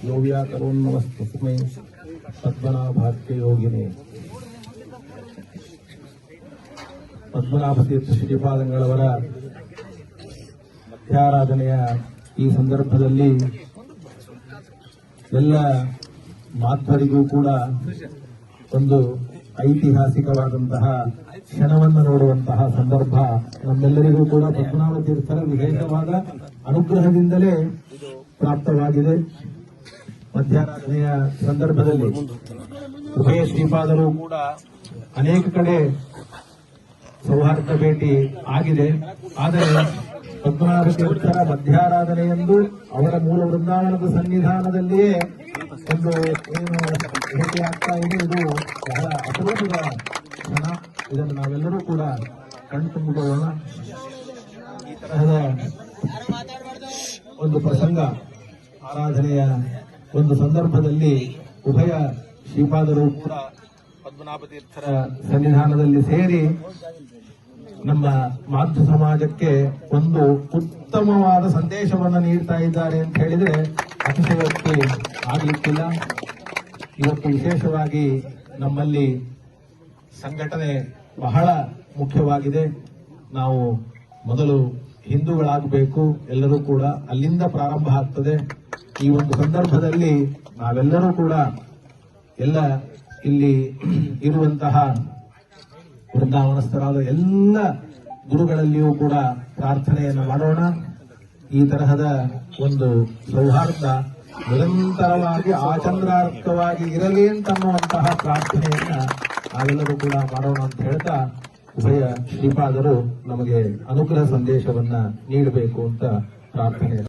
यो व्याकरोन्नमस्तस्मै ಪದ್ಮನಾಭಾಖ್ಯ ಯೋಗಿನಿ ಪದ್ಮನಾಭತೀರ್ಥ ಶ್ರೀಪಾದಂಗಳವರ ಮಧ್ಯಾರಾಧನೆಯ ಈ ಸಂದರ್ಭದಲ್ಲಿ ಎಲ್ಲ ಮಾಧ್ವರಿಗೂ ಕೂಡ ಒಂದು ಐತಿಹಾಸಿಕವಾದಂತಹ ಕ್ಷಣವನ್ನು ನೋಡುವಂತಹ ಸಂದರ್ಭ ನಮ್ಮೆಲ್ಲರಿಗೂ ಕೂಡ ಪದ್ಮನಾಭ ತೀರ್ಥರ ವಿಶೇಷವಾದ ಅನುಗ್ರಹದಿಂದಲೇ ಪ್ರಾಪ್ತವಾಗಿದೆ ಮಧ್ಯಾರಾಧನೆಯ ಸಂದರ್ಭದಲ್ಲಿ ಉಭಯ ಶ್ರೀಪಾದರು ಕೂಡ ಅನೇಕ ಕಡೆ ಸೌಹಾರ್ದ ಭೇಟಿ ಆಗಿದೆ. ಆದರೆ ಪದ್ಮನಾಭ ತೀರ್ಥರ ಮಧ್ಯಾರಾಧನೆಯಂದು ಅವರ ಮೂಲ ವೃಂದಾವನದ ಸನ್ನಿಧಾನದಲ್ಲಿಯೇ ಒಂದು ಏನು ಭೇಟಿ ಆಗ್ತಾ ಇದೆ. ಇದು ಬಹಳ ಅಪರೂಪದ ಕ್ಷಣ. ಇದನ್ನು ನಾವೆಲ್ಲರೂ ಕೂಡ ಕಣ್ತುಂಬಿಕೊಳ್ಳೋಣ. ಈ ತರಹದ ಒಂದು ಪ್ರಸಂಗ ಆರಾಧನೆಯ ಒಂದು ಸಂದರ್ಭದಲ್ಲಿ ಉಭಯ ಶ್ರೀಪಾದರು ಕೂಡ ಪದ್ಮನಾಭ ಸನ್ನಿಧಾನದಲ್ಲಿ ಸೇರಿ ನಮ್ಮ ಮಾತೃ ಸಮಾಜಕ್ಕೆ ಒಂದು ಉತ್ತಮವಾದ ಸಂದೇಶವನ್ನು ನೀಡ್ತಾ ಇದ್ದಾರೆ ಅಂತ ಹೇಳಿದ್ರೆ ಅತಿಶಯೋಕ್ತಿ ಆಗಲಿಕ್ಕಿಲ್ಲ. ಇವತ್ತು ವಿಶೇಷವಾಗಿ ನಮ್ಮಲ್ಲಿ ಸಂಘಟನೆ ಬಹಳ ಮುಖ್ಯವಾಗಿದೆ. ನಾವು ಮೊದಲು ಹಿಂದೂಗಳಾಗಬೇಕು, ಎಲ್ಲರೂ ಕೂಡ ಅಲ್ಲಿಂದ ಪ್ರಾರಂಭ ಆಗ್ತದೆ. ಈ ಒಂದು ಸಂದರ್ಭದಲ್ಲಿ ನಾವೆಲ್ಲರೂ ಕೂಡ ಎಲ್ಲ ಇಲ್ಲಿ ಇರುವಂತಹ ವೃಂದಾವನಸ್ಥರಾದ ಎಲ್ಲ ಗುರುಗಳಲ್ಲಿಯೂ ಕೂಡ ಪ್ರಾರ್ಥನೆಯನ್ನು ಮಾಡೋಣ. ಈ ತರಹದ ಒಂದು ಸೌಹಾರ್ದ ನಿರಂತರವಾಗಿ ಆಚಂದ್ರಾರ್ಥವಾಗಿ ಇರಲಿ ಅಂತನ್ನುವಂತಹ ಪ್ರಾರ್ಥನೆಯನ್ನ ನಾವೆಲ್ಲರೂ ಕೂಡ ಮಾಡೋಣ ಅಂತ ಹೇಳ್ತಾ ಉಭಯ ಶ್ರೀಪಾದರು ನಮಗೆ ಅನುಗ್ರಹ ಸಂದೇಶವನ್ನ ನೀಡಬೇಕು ಅಂತ ಪ್ರಾರ್ಥನೆ